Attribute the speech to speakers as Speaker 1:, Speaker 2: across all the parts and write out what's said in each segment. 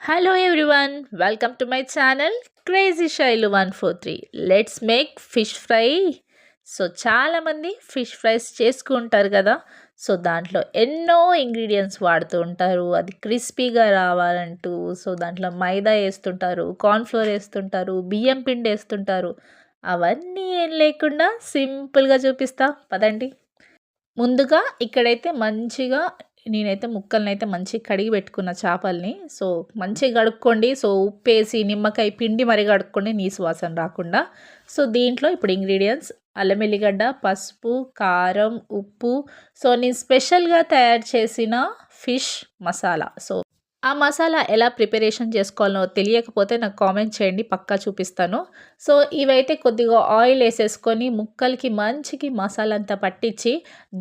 Speaker 1: Hello everyone welcome to my channel crazy Shailu one four three let's make fish fry so చాలామంది fish fries చేసుకుంటారు కదా. So దాంట్లో ఎన్నో ingredients వాడుతూ ఉంటారు. అది క్రిస్పీగా రావాలంటూ సో దాంట్లో మైదా వేస్తుంటారు కార్న్ఫ్లోర్ వేస్తుంటారు బియ్యం పిండి వేస్తుంటారు. అవన్నీ ఏం లేకుండా సింపుల్గా చూపిస్తా. పదండి. ముందుగా ఇక్కడైతే మంచిగా నేనైతే ముక్కల్ని అయితే మంచిగా కడిగి పెట్టుకున్న చేపల్ని. సో మంచిగా కడుక్కోండి. సో ఉప్పేసి నిమ్మకాయ పిండి మరి కడుక్కోండి. నీసు వాసన రాకుండా. సో దీంట్లో ఇప్పుడు ఇంగ్రీడియంట్స్ అల్లం ఎల్లిగడ్డ పసుపు కారం ఉప్పు. సో నేను స్పెషల్గా తయారు చేసిన ఫిష్ మసాలా. సో ఆ మసాలా ఎలా ప్రిపరేషన్ చేసుకోవాలో తెలియకపోతే నాకు కామెంట్ చేయండి పక్కా చూపిస్తాను. సో ఇవైతే కొద్దిగా ఆయిల్ వేసేసుకొని ముక్కలకి మంచికి మసాలా అంతా పట్టించి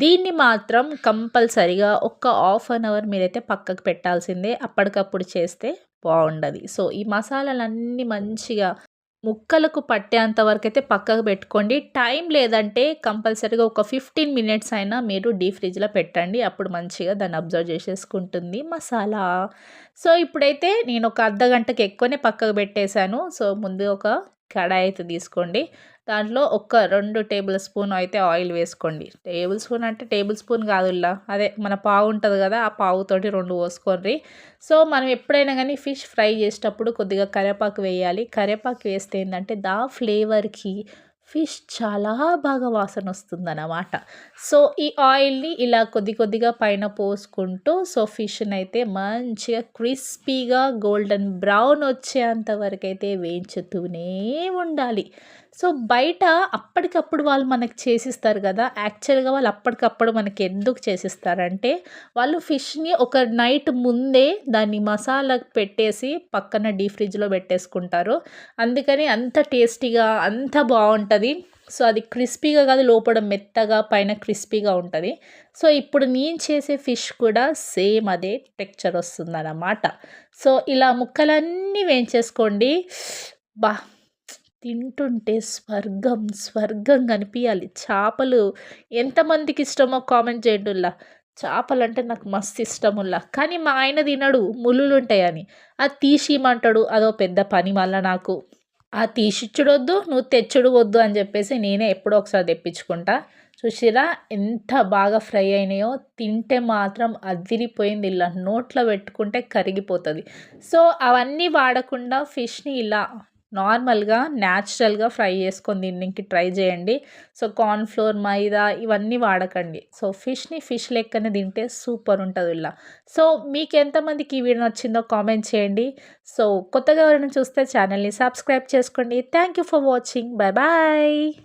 Speaker 1: దీన్ని మాత్రం కంపల్సరిగా ఒక్క హాఫ్ అన్ అవర్ మీరైతే పక్కకు పెట్టాల్సిందే. అప్పటికప్పుడు చేస్తే బాగుండదు. సో ఈ మసాలాలన్నీ మంచిగా ముక్కలకు పట్టేంత వరకు అయితే పక్కకు పెట్టుకోండి. టైం లేదంటే కంపల్సరీగా ఒక ఫిఫ్టీన్ మినిట్స్ అయినా మీరు డీ ఫ్రిడ్జ్లో పెట్టండి. అప్పుడు మంచిగా దాన్ని అబ్జర్వ్ చేసేసుకుంటుంది మసాలా. సో ఇప్పుడైతే నేను ఒక అర్ధ గంటకి ఎక్కువనే పక్కకు పెట్టేశాను. సో ముందు ఒక కడాయి అయితే తీసుకోండి. దాంట్లో ఒక రెండు టేబుల్ స్పూన్ అయితే ఆయిల్ వేసుకోండి. టేబుల్ స్పూన్ అంటే టేబుల్ స్పూన్ కాదుల్లా అదే మన పావు ఉంటుంది కదా ఆ పావుతోటి రెండు పోసుకోండి. సో మనం ఎప్పుడైనా కానీ ఫిష్ ఫ్రై చేసేటప్పుడు కొద్దిగా కరివేపాకు వేయాలి. కరివేపాకు వేస్తే ఏంటంటే దా ఫ్లేవర్కి ఫిష్ చాలా బాగా వాసన వస్తుందన్నమాట. సో ఈ ఆయిల్ని ఇలా కొద్ది కొద్దిగా పైన పోసుకుంటూ సో ఫిష్ని అయితే మంచిగా క్రిస్పీగా గోల్డెన్ బ్రౌన్ వచ్చేంత వరకు అయితే వేయించుతూనే ఉండాలి. సో బయట అప్పటికప్పుడు వాళ్ళు మనకు చేసిస్తారు కదా. యాక్చువల్గా వాళ్ళు అప్పటికప్పుడు మనకి ఎందుకు చేసిస్తారంటే వాళ్ళు ఫిష్ని ఒక నైట్ ముందే దాన్ని మసాలా పెట్టేసి పక్కన డీ ఫ్రిడ్జ్లో పెట్టేసుకుంటారు. అందుకని అంత టేస్టీగా అంత బాగుంటుంది. సో అది క్రిస్పీగా కాదు లోపల మెత్తగా పైన క్రిస్పీగా ఉంటుంది. సో ఇప్పుడు నేను చేసే ఫిష్ కూడా సేమ్ అదే టెక్చర్ వస్తుందన్నమాట. సో ఇలా ముక్కలన్నీ వేయించేసుకోండి. బా తింటుంటే స్వర్గం స్వర్గం కనిపించాలి చేపలు ఎంతమందికి ఇష్టమో కామెంట్ చేయండిలా చేపలు అంటే నాకు మస్తు ఇష్టముల్లా కానీ మా ఆయన తినడు ముళ్ళులు ఉంటాయని అది తీసిమంటాడు అదో పెద్ద పని మళ్ళీ నాకు. ఆ తీసిచ్చుడొద్దు నువ్వు తెచ్చుడు వద్దు అని చెప్పేసి నేనే ఎప్పుడో ఒకసారి తెప్పించుకుంటా. చూసిరా ఎంత బాగా ఫ్రై అయినాయో తింటే మాత్రం అదిరిపోయింది ఇలా. నోట్లో పెట్టుకుంటే కరిగిపోతుంది. సో అవన్నీ వాడకుండా ఫిష్ని ఇలా నార్మల్గా న్యాచురల్గా ఫ్రై చేసుకొని దీనికి ట్రై చేయండి. సో కార్న్ఫ్లోర్ మైదా ఇవన్నీ వాడకండి. సో ఫిష్ని ఫిష్ లెక్కనే తింటే సూపర్ ఉంటుంది ఇలా. సో మీకు ఎంతమందికి ఈ వీడియో నచ్చిందో కామెంట్ చేయండి. సో కొత్తగా ఎవరైనా చూస్తే ఛానల్ని సబ్స్క్రైబ్ చేసుకోండి. Thank you for watching. Bye bye.